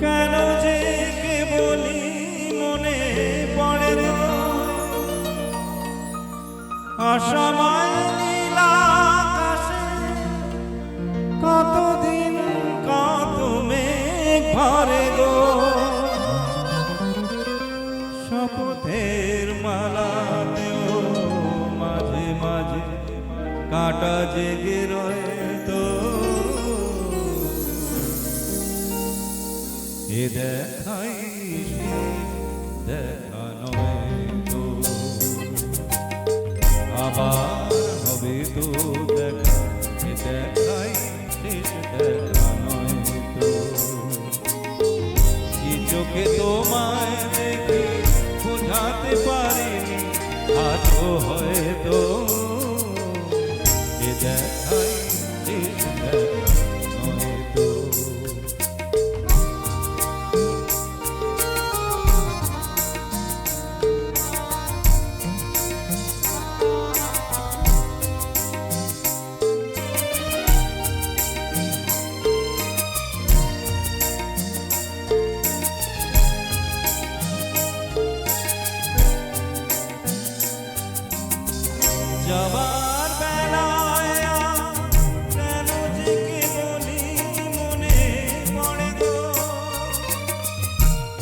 কেন যে কে মনে পড়ে অসময় কতদিন কত মেঘ ভরে গো? শপথের মালাতেও মাঝে মাঝে কাটা জেগে রয়ে তো। এ দেখাই সে, দেখা নয় তো। আবার হবে তো দেখা, এ দেখাই শেষ, দেখা নয় তো। কি চোখে তোমায় দেখে বোঝাতে পারিনি, আজও হয়তো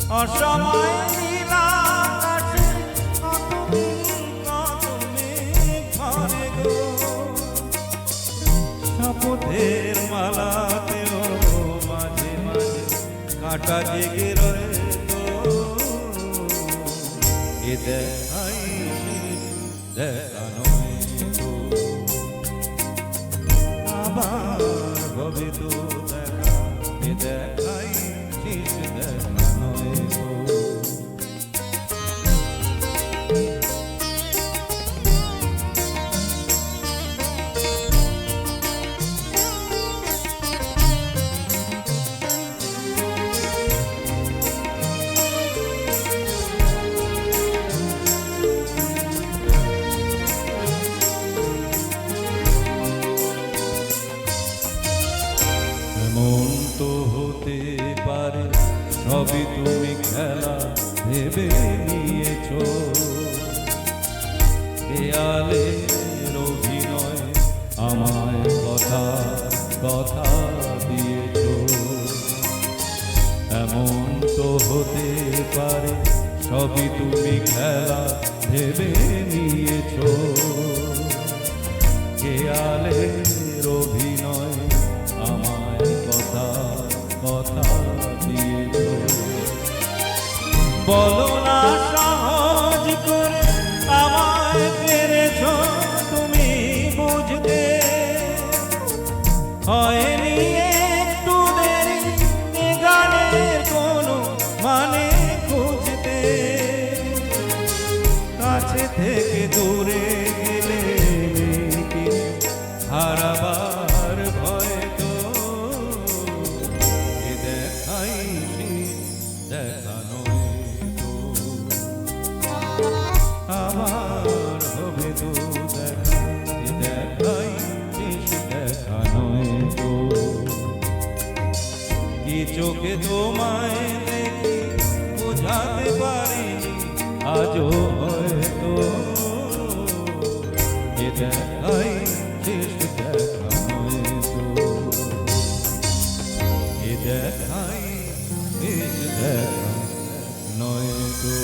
অসময় নীলা আকাশে কতদিন কত গো শপথের মালাতেও মাঝে মাঝে, কাটা জেগে রয়ে এ দেখাই দেখা আবার হবে তো দেখা, এ দেখাই সবই তুমি খেলা ভেবে নিয়েছ। দেয়ালের অভিনয় আমায় কথা কথা দিয়েছ। এমন তো হতে পারে সবই তুমি খেলা ভেবে নিয়েছ। কেয়ালের অভিনয় আমায় কথা কথা দিয়েছ। বলো না, সহজ করে আমায় পেরেছ তুমি বুঝতে। হয়নি একটু দেরি গানের কোনো মানে খুঁজতে। কাছে থেকে দূরে গেলে হারাবার ভয় তো। এ দেখা আমার হবে তো দেখা দেখাই দেখা নয় তো। কি চোখে তোমায় দেখি, বোঝাতে পারিনি, আজও হয়তো। এ দেখাই নয়তো এ দেখাই দেখা নয়তো